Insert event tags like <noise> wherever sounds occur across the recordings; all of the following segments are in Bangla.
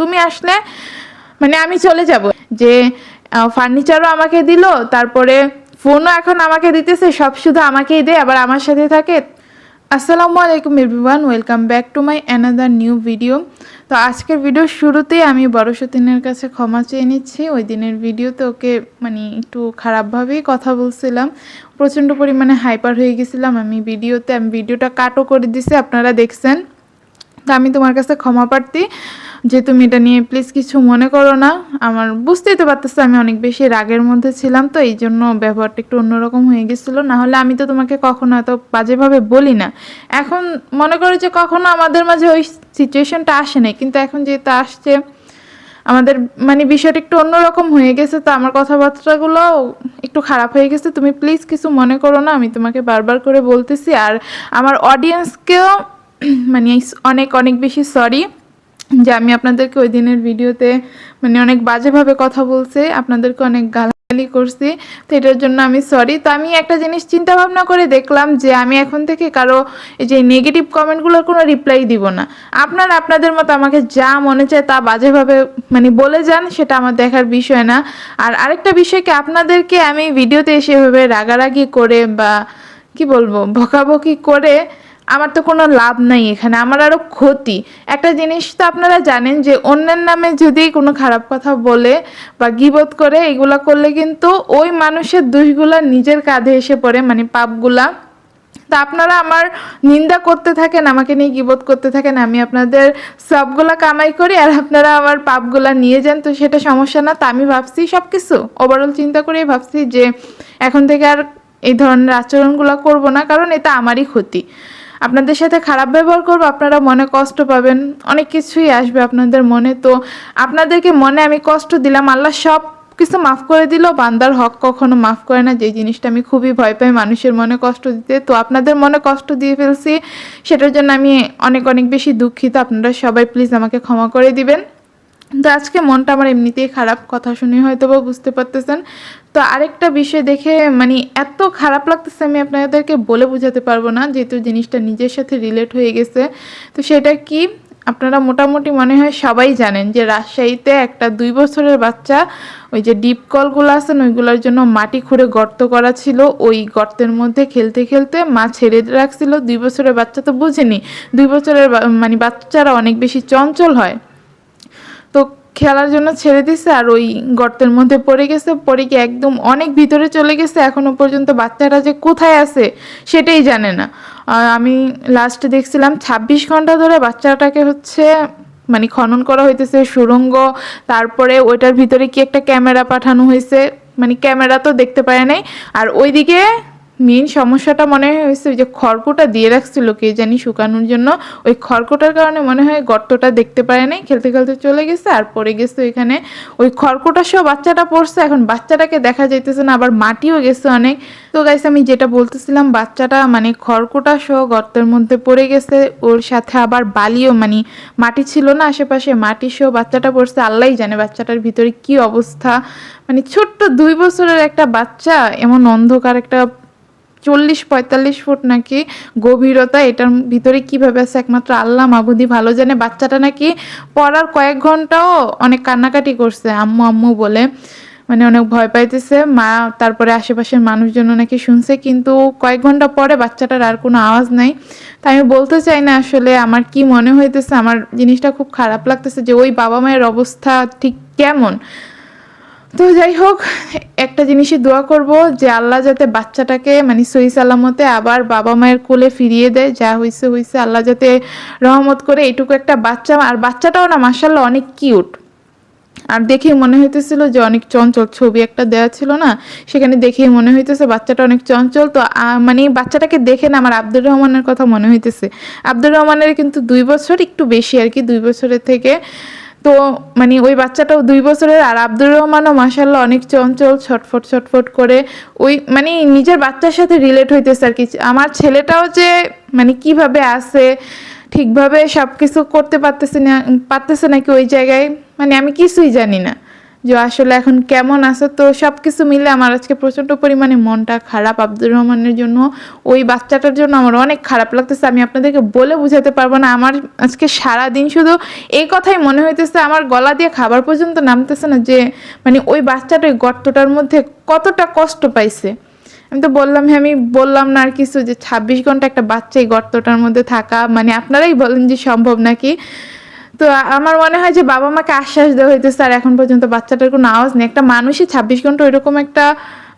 তুমি আসলে মানে আমি চলে যাব। যে ফার্নিচারও আমাকে দিল, তারপরে ফোনও এখন আমাকে দিতেছে, সব শুধু আমাকেই দেয়, আবার আমার সাথে থাকে। আসসালামু আলাইকুম everyone welcome back to my another new video তো আজকের ভিডিওর শুরুতেই আমি বড় সতীনের কাছে ক্ষমা চেয়ে নিচ্ছি। ওই দিনের ভিডিওতে ওকে মানে একটু খারাপভাবেই কথা বলছিলাম। প্রচণ্ড পরিমাণে হাইপার হয়ে গেছিলাম। আমি ভিডিওতে আমি ভিডিওটা কাটও করে দিছি, আপনারা দেখছেন। তো আমি তোমার কাছে ক্ষমা প্রার্থী যে তুমি এটা নিয়ে প্লিজ কিছু মনে করো না। আমার বুঝতেই তো পারতেছো আমি অনেক বেশি রাগের মধ্যে ছিলাম, তো এই জন্য ব্যবহারটা একটু অন্যরকম হয়ে গেছিল। না হলে আমি তো তোমাকে কখনো এত বাজেভাবে বলি না। এখন মনে করো যে কখনো আমাদের মাঝে ওই সিচুয়েশনটা আসে নাই, কিন্তু এখন যেহেতু আসছে, আমাদের মানে বিষয়টা একটু অন্যরকম হয়ে গেছে, তো আমার কথাবার্তাগুলো একটু খারাপ হয়ে গেছে। তুমি প্লিজ কিছু মনে করো না, আমি তোমাকে বারবার করে বলতেছি। আর আমার অডিয়েন্সকেও <clears throat> মানে অনেক অনেক বেশি সরি যে আমি আপনাদেরকে ওই দিনের ভিডিওতে মানে অনেক বাজেভাবে কথা বলছে, আপনাদেরকে অনেক গালাগালি করছি, তো এটার জন্য আমি সরি তো আমি একটা জিনিস চিন্তা ভাবনা করে দেখলাম যে আমি এখন থেকে কারও এই যে নেগেটিভ কমেন্টগুলোর কোনো রিপ্লাই দিব না। আপনারা আপনাদের মতো আমাকে যা মনে চায় তা বাজেভাবে মানে বলে যান, সেটা আমার দেখার বিষয় না। আর আরেকটা বিষয় কি, আপনাদেরকে আমি ভিডিওতে এসে এভাবে রাগারাগি করে বা কি বলব, বকাবকি করে আমার তো কোনো লাভ নাই এখানে, আমার আরও ক্ষতি। একটা জিনিস তো আপনারা জানেন যে অন্যের নামে যদি কোনো খারাপ কথা বলে বা গিবোধ করে, এগুলা করলে কিন্তু ওই মানুষের দোষগুলা নিজের কাঁধে এসে পড়ে মানে পাপগুলা। তা আপনারা আমার নিন্দা করতে থাকেন, আমাকে নিয়ে গিবোধ করতে থাকেন, আমি আপনাদের সবগুলা কামাই করি আর আপনারা আমার পাপগুলা নিয়ে যান, তো সেটা সমস্যা না। তা আমি ভাবছি সব কিছু ওভারঅল চিন্তা করেই ভাবছি যে এখন থেকে আর এই ধরনের আচরণগুলো করব না, কারণ এটা আমারই ক্ষতি। আপনাদের সাথে খারাপ ব্যবহার করব, আপনারা মনে কষ্ট পাবেন। অনেক কিছুই আসবে আপনাদের মনে। তো আপনাদেরকে মনে আমি কষ্ট দিলাম। আল্লাহ সব কিছু মাফ করে দিল। বান্দার হক কখনো মাফ করে না। যে জিনিসটা আমি খুবই ভয় পাই মানুষের মনে কষ্ট দিতে। তো আপনাদের মনে কষ্ট দিয়ে ফেলছি। সেটার জন্য আমি অনেক অনেক বেশি দুঃখিত। আপনারা সবাই প্লিজ আমাকে ক্ষমা করে দিবেন। তো আজকে মনটা আমার এমনিতেই খারাপ। কথা শুনে হয়তো বা বুঝতে পারতেছেন। তো আরেকটা বিষয় দেখে মানে এত খারাপ লাগতেছে আমি আপনাদেরকে বলে বোঝাতে পারব না, যেহেতু জিনিসটা নিজের সাথে রিলেট হয়ে গেছে। তো সেটা কি? আপনারা মোটামুটি মনে হয় সবাই জানেন যে রাজশাহীতে একটা দুই বছরের বাচ্চা, ওই যে ডিপ কলগুলো আছেন ওইগুলোর জন্য মাটি খুঁড়ে গর্ত করা ছিল। ওই গর্তের মধ্যে খেলতে খেলতে মা ছেড়ে রাখছিল। দুই বছরের বাচ্চা তো বুঝেনি। দুই বছরের মানে বাচ্চারা অনেক বেশি চঞ্চল হয়। তো খেলার জন্য ছেড়ে দিছে আর ওই গর্তের মধ্যে পড়ে গেছে। পড়ে গিয়ে একদম অনেক ভিতরে চলে গেছে। এখনও পর্যন্ত বাচ্চাটা যে কোথায় আছে সেটাই জানে না। আমি লাস্টে দেখছিলাম ছাব্বিশ ঘণ্টা ধরে বাচ্চাটাকে হচ্ছে মানে খনন করা হইতেছে সুড়ঙ্গ তারপরে ওইটার ভিতরে কি একটা ক্যামেরা পাঠানো হয়েছে মানে ক্যামেরা তো দেখতে পারে নাই। আর ওইদিকে মেন সমস্যাটা মনে হয় হয়েছে ওই যে খড়কোটা দিয়ে রাখছিল কে জানি শুকানোর জন্য। ওই খড়কোটার কারণে মনে হয় গর্তটা দেখতে পারে নাই, খেলতে খেলতে চলে গেছে আর পড়ে গেছে ওইখানে। ওই খড়কুটা সহ বাচ্চাটা পড়ছে, এখন বাচ্চাটাকে দেখা যাইতেছে না, আবার মাটিও গেছে অনেক। তো গাইস আমি যেটা বলতেছিলাম, বাচ্চাটা মানে খড়কোটা সহ গর্তের মধ্যে পড়ে গেছে, ওর সাথে আবার বালিও মানে মাটি ছিল না আশেপাশে, মাটি সহ বাচ্চাটা পড়ছে, আল্লাহই জানে বাচ্চাটার ভিতরে কি অবস্থা। মানে ছোট্ট দুই বছরের একটা বাচ্চা, এমন অন্ধকার একটা চল্লিশ, পঁয়তাল্লিশ ফুট নাকি গভীরতা, এটার ভিতরে কীভাবে আছে একমাত্র আল্লাহ মাবুদি ভালো জানে। বাচ্চাটা নাকি পড়ার কয়েক ঘন্টাও অনেক কান্নাকাটি করছে, আম্মু আম্মু বলে। মানে অনেক ভয় পাইতেছে। মা, তারপরে আশেপাশের মানুষজন নাকি শুনছে, কিন্তু কয়েক ঘণ্টা পরে বাচ্চাটার আর কোনো আওয়াজ নাই। তাই আমি বলতে চাই না আসলে আমার কি মনে হইতেছে, আমার জিনিসটা খুব খারাপ লাগতেছে যে ওই বাবা মায়ের অবস্থা ঠিক কেমন? তো যাই হোক, একটা জিনিসই দোয়া করব যে আল্লাহ যাতে বাচ্চাটাকে মানে সহি সালামতে আবার বাবা মায়ের কোলে ফিরিয়ে দেয়, যা হয়েছে হয়েছে আল্লাহ যাতে রহমত করে এইটুকু একটা বাচ্চা, আর বাচ্চাটাও না মাসাল্লাহ অনেক কিউট। আর দেখে মনে হইতেছিল যে অনেক চঞ্চল ছবি একটা দেওয়া ছিল না, সেখানে দেখেই মনে হইতেছে বাচ্চাটা অনেক চঞ্চল। তো মানে বাচ্চাটাকে দেখে না, আমার আব্দুর রহমানের কথা মনে হইতেছে। আব্দুর রহমানের কিন্তু দুই বছর একটু বেশি আর কি, দুই বছরের থেকে তো মানে ওই বাচ্চাটাও দুই বছরের, আর আব্দুর রহমানও মাসাল্লাহ অনেক চঞ্চল, ছটফট ছটফট করে ওই মানে নিজের বাচ্চার সাথে রিলেট হইতেছে আর কি। আমার ছেলেটাও যে মানে কীভাবে আছে, ঠিকভাবে সব কিছু করতে পারতেছে না, পারতেছে নাকি ওই জায়গায় মানে আমি কিছুই জানি না। যে আসলে এখন কেমন আছে? তো সব কিছু মিলে আমার আজকে প্রচণ্ড পরিমাণে মনটা খারাপ আব্দুর রহমানের জন্য। ওই বাচ্চাটার জন্য আমার অনেক খারাপ লাগতেছে। আমি আপনাদেরকে বলে বুঝাতে পারব না। আমার আজকে সারা দিন শুধু এই কথাই মনে হইতেছে, আমার গলা দিয়ে খাবার পর্যন্ত নামতেছে না যে মানে ওই বাচ্চাটা ওই গর্তটার মধ্যে কতটা কষ্ট পাইছে। আমি তো বললাম হ্যাঁ আমি বললাম না আর কিছু যে ছাব্বিশ ঘণ্টা একটা বাচ্চা এই গর্তটার মধ্যে থাকা মানে আপনারাই বলেন যে সম্ভব নাকি? তো আমার মনে হয় যে বাবা মাকে আশ্বাস দেওয়া হইতেছে, আর এখন পর্যন্ত বাচ্চাটার কোনো আওয়াজ নেই। একটা মানুষই ছাব্বিশ ঘণ্টা ওইরকম একটা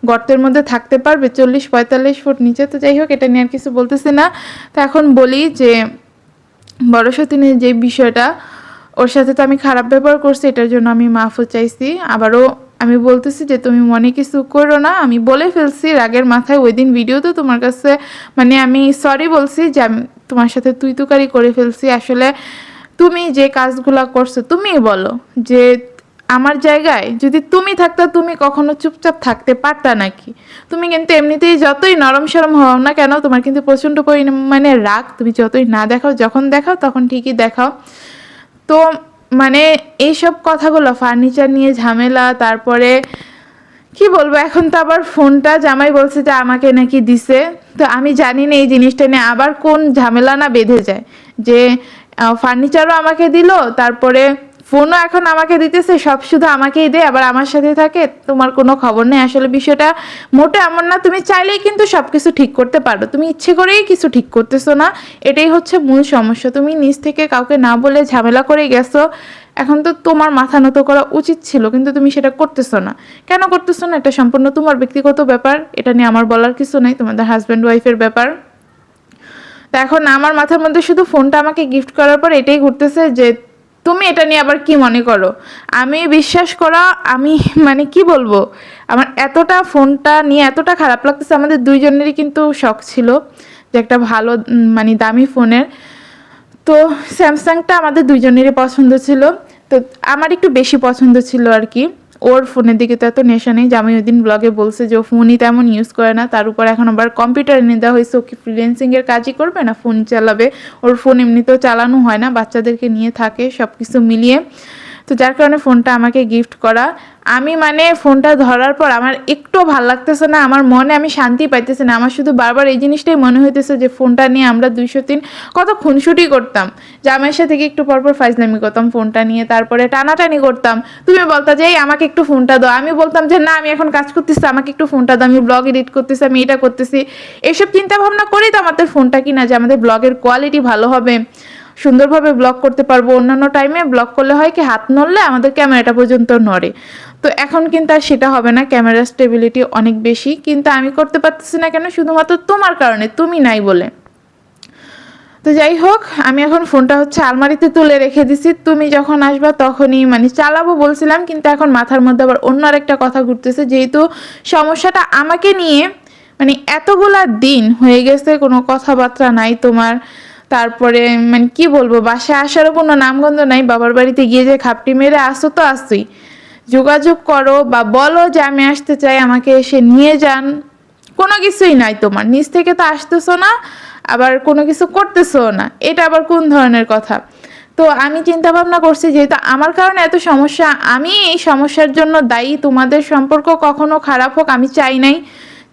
গর্তের মধ্যে থাকতে পারবে, চল্লিশ, পঁয়তাল্লিশ ফুট নিচে। তো যাই হোক, এটা নিয়ে আর কিছু বলতেছি না। তো এখন বলি যে, বড় সতীনের যে বিষয়টা, ওর সাথে তো আমি খারাপ ব্যবহার করছি, এটার জন্য আমি মাফও চাইছি। আবারও আমি বলতেছি যে, তুমি মনে কিছু করো না। আমি বলে ফেলছি রাগের মাথায় ওই দিন ভিডিওতে তোমার কাছে মানে আমি সরি বলছি যে, আমি তোমার সাথে তুই তুকারি করে ফেলছি। আসলে তুমি যে কাজগুলা করছ তুমি বলো যে আমার জায়গায় যদি তুমি থাকতে, তুমি কখনো চুপচাপ থাকতে পারতা নাকি? তুমি কিন্তু এমনিতেই যতই নরম সরম হও না কেন, তোমার কিন্তু প্রচণ্ড পরিমাণে রাগ। তুমি যতই না দেখাও, যখন দেখাও, তখন ঠিকই দেখাও। তো মানে এইসব কথাগুলো ফার্নিচার নিয়ে ঝামেলা, তারপরে কি বলব, এখন তো আবার ফোনটা, জামাই বলছে যে আমাকে নাকি দিছে। তো আমি জানি না এই জিনিসটা নিয়ে আবার কোন ঝামেলা না বেঁধে যায়। যে ফার্নিচারও আমাকে দিল, তারপরে ফোনও এখন আমাকে দিতেছে, সব শুধু আমাকেই দেয়, আবার আমার সাথে থাকে, তোমার কোনো খবর নেই। আসলে বিষয়টা মোটে এমন না, তুমি চাইলেই কিন্তু সব কিছু ঠিক করতে পারো। তুমি ইচ্ছে করেই কিছু ঠিক করতেছো না, এটাই হচ্ছে মূল সমস্যা। তুমি নিজ থেকে কাউকে না বলে ঝামেলা করে গেছো, এখন তো তোমার মাথা নত করা উচিত ছিল, কিন্তু তুমি সেটা করতেছো না। কেন করতেছো না? এটা সম্পূর্ণ তোমার ব্যক্তিগত ব্যাপার, এটা নিয়ে আমার বলার কিছু নেই, তোমাদের হাজব্যান্ড ওয়াইফের ব্যাপার। এখন আমার মাথার মধ্যে শুধু ফোনটা আমাকে গিফট করার পর এটাই ঘুরতেছে যে, তুমি এটা নিয়ে আবার কি মনে করো? আমি বিশ্বাস করা, আমি <laughs> মানে কি বলব? আমার এতটা ফোনটা নিয়ে এতটা খারাপ লাগতেছে, আমাদের দুইজনেরই কিন্তু শখ ছিল যে একটা ভালো মানে দামি ফোনের। তো স্যামসাংটা আমাদের দুইজনেরই পছন্দ ছিল। তো আমার একটু বেশি পছন্দ ছিল আর কি। ওর ফোনের দিকে তো এত নেশা নেই যে আমি ওই দিন ব্লগে বলছে যে ও ফোনই তেমন ইউজ করে না। তার উপর এখন আবার কম্পিউটার এনে দেওয়া হয়েছে। ও কি ফ্রিলেন্সিংয়ের কাজই করবে না? ফোন চালাবে। ওর ফোন এমনিতেও চালানো হয় না। বাচ্চাদেরকে নিয়ে থাকে সব কিছু মিলিয়ে। তো যার কারণে ফোনটা আমাকে গিফট করা। আমি মানে ফোনটা ধরার পর আমার একটু ভালো লাগতেছে না আমার মনে আমি শান্তি পাইতেছি না। আমার শুধু বারবার এই জিনিসটাই মনে হইতেছে যে ফোনটা নিয়ে আমরা দুইশো তিন কত খুনসুটি করতাম। জামাইয়ের সাথে একটু পরপর ফাইজলামি করতাম ফোনটা নিয়ে তারপরে টানাটানি করতাম। তুমি বলতা যে "এই, আমাকে একটু ফোনটা দাও। আমি বলতাম যে না আমি এখন কাজ করতেছি আমাকে একটু ফোনটা দাও। আমি ব্লগ এডিট করতেছি আমি এটা করতেছি। এসব চিন্তা ভাবনা করেই তো আমাদের ফোনটা কিনা যে আমাদের ব্লগের কোয়ালিটি ভালো হবে। সুন্দরভাবে ব্লগ করতে পারব। অন্যান্য টাইমে ব্লগ করলে হয় কি, হাত নড়লে আমাদের ক্যামেরাটা পর্যন্ত নড়ে। তো এখন কিন্তু আর সেটা হবে না ক্যামেরার স্টেবিলিটি অনেক বেশি। কিন্তু আমি করতে পারতেছি না কেন? শুধুমাত্র তোমার কারণে, তুমি নাই বলে। তো যাই হোক, আমি এখন ফোনটা হচ্ছে আলমারিতে তুলে রেখে দিছি। তুমি যখন আসবা তখনই মানে চালাবো বলছিলাম, কিন্তু এখন মাথার মধ্যে আবার অন্য আরেকটা কথা ঘুরতেছে। যেহেতু সমস্যাটা আমাকে নিয়ে মানে এতগুলা দিন হয়ে গেছে, কোনো কথাবার্তা নাই তোমার। তারপরে মানে কি বলব, বাসায় আসারও কোনো নামগন্ধ নাই, বাবার বাড়িতে গিয়ে যে খাপটি মেরে আসো তো আসুই যোগাযোগ করো বা বলো যে আমি আসতে চাই, আমাকে এসে নিয়ে যান। কোনো কিছুই নাই তোমার নিজ থেকে তো আসতেছো না, আবার কোনো কিছু করতেছো না। এটা আবার কোন ধরনের কথা? তো আমি চিন্তা ভাবনা করছি যেহেতু আমার কারণে এত সমস্যা, আমি এই সমস্যার জন্য দায়ী, তোমাদের সম্পর্ক কখনো খারাপ হোক, আমি চাই নাই।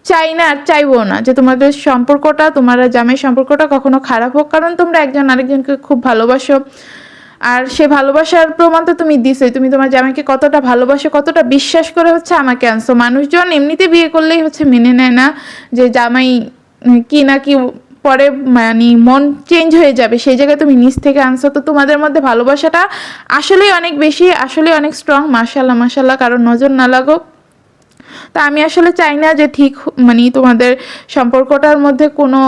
চাই না, আর চাইব না যে তোমাদের সম্পর্কটা, তোমার জামাই সম্পর্কটা কখনো খারাপ হোক। কারণ তোমরা একজন আরেকজনকে খুব ভালোবাসো। আর সে ভালোবাসার প্রমাণ তো তুমি দিছোই। তুমি তোমার জামাইকে কতটা ভালোবাসো, কতটা বিশ্বাস করে হচ্ছে আমাকে আনছো। মানুষজন এমনিতে বিয়ে করলেই হচ্ছে মেনে নেয় না যে জামাই কি না কি পরে মানে মন চেঞ্জ হয়ে যাবে। সেই জায়গায় তুমি নিচ থেকে আনছো। তো তোমাদের মধ্যে ভালোবাসাটা আসলেই অনেক বেশি আসলে অনেক স্ট্রং মাশাল্লাহ মাশাল্লাহ কারণ নজর না লাগুক। তা আমি আসলে চাই না যে ঠিক মানে তোমাদের সম্পর্কটার মধ্যে কোনো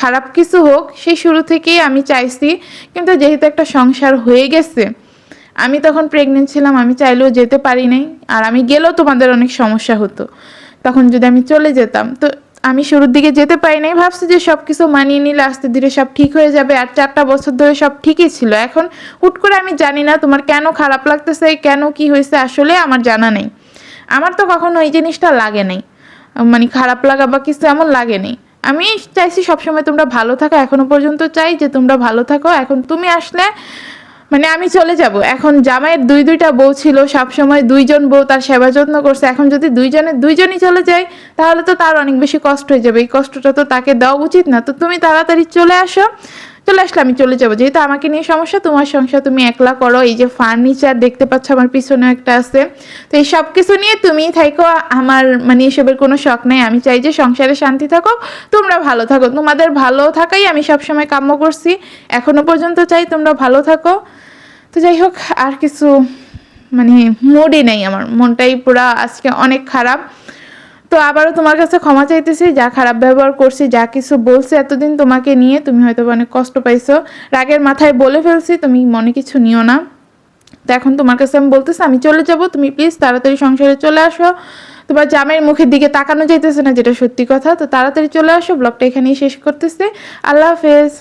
খারাপ কিছু হোক, সেই শুরু থেকেই আমি চাইছি। কিন্তু যেহেতু একটা সংসার হয়ে গেছে, আমি তখন প্রেগনেন্ট ছিলাম, আমি চাইলেও যেতে পারি নাই। আর আমি গেলেও তোমাদের অনেক সমস্যা হতো। তখন যদি আমি চলে যেতাম, তো আমি শুরুর দিকে যেতে পারি নাই। ভাবছি যে সব কিছু মানিয়ে নিলে আস্তে ধীরে সব ঠিক হয়ে যাবে। আর চারটা বছর ধরে সব ঠিকই ছিল। এখন হুট করে আমি জানি না তোমার কেন খারাপ লাগতেছে, কেন কি হয়েছে, আসলে আমার জানা নেই। আমার তো কখনো এই জিনিসটা লাগে নাই। মানে খারাপ লাগা বা কিছু এমন লাগে নেই। আমি চাইছি সবসময় তোমরা ভালো থাকো, এখনও পর্যন্ত চাই যে তোমরা ভালো থাকো। এখন তুমি আসলে মানে আমি চলে যাব। এখন জামাইয়ের দুই দুইটা বউ ছিল, সবসময় দুইজন বউ তার সেবা যত্ন করছে। এখন যদি দুইজনের, দুইজনই চলে যায়, তাহলে তো তার অনেক বেশি কষ্ট হয়ে যাবে। এই কষ্টটা তো তাকে দেওয়া উচিত না। তো তুমি তাড়াতাড়ি চলে আসো। চলে আসলে আমি চলে যাব। যেহেতু আমাকে নিয়ে সমস্যা, তোমার সংসার তুমি একলা করো। এই যে ফার্নিচার দেখতে পাচ্ছ, আমার পিছনে একটা আছে। তো এই সব কিছু নিয়ে তুমি থাকো আমার মানে এসবের কোনো শখ নেই। আমি চাই যে সংসারে শান্তি থাকো তোমরা ভালো থাকো। তোমাদের ভালো থাকাই আমি সবসময় কাম্য করছি। এখনও পর্যন্ত চাই তোমরা ভালো থাকো। তো যাই হোক, আর কিছু মানে মুডই নেই আমার। মনটাই পুরা আজকে অনেক খারাপ। তো আবারও তোমার কাছে ক্ষমা চাইতেছি, যা খারাপ ব্যবহার করছি, যা কিছু বলছি এতদিন তোমাকে নিয়ে তুমি হয়তো অনেক কষ্ট পাইছো। রাগের মাথায় বলে ফেলছি, তুমি মনে কিছু নিও না। তো এখন তোমার কাছে আমি বলতেছি, আমি চলে যাব, তুমি প্লিজ তাড়াতাড়ি সংসারে চলে আসো। তোমার জামাইয়ের মুখের দিকে তাকানো যাইতেছে না, যেটা সত্যি কথা। তো তাড়াতাড়ি চলে আসো, ব্লগটা এখানেই শেষ করতেছে। আল্লাহ হাফেজ।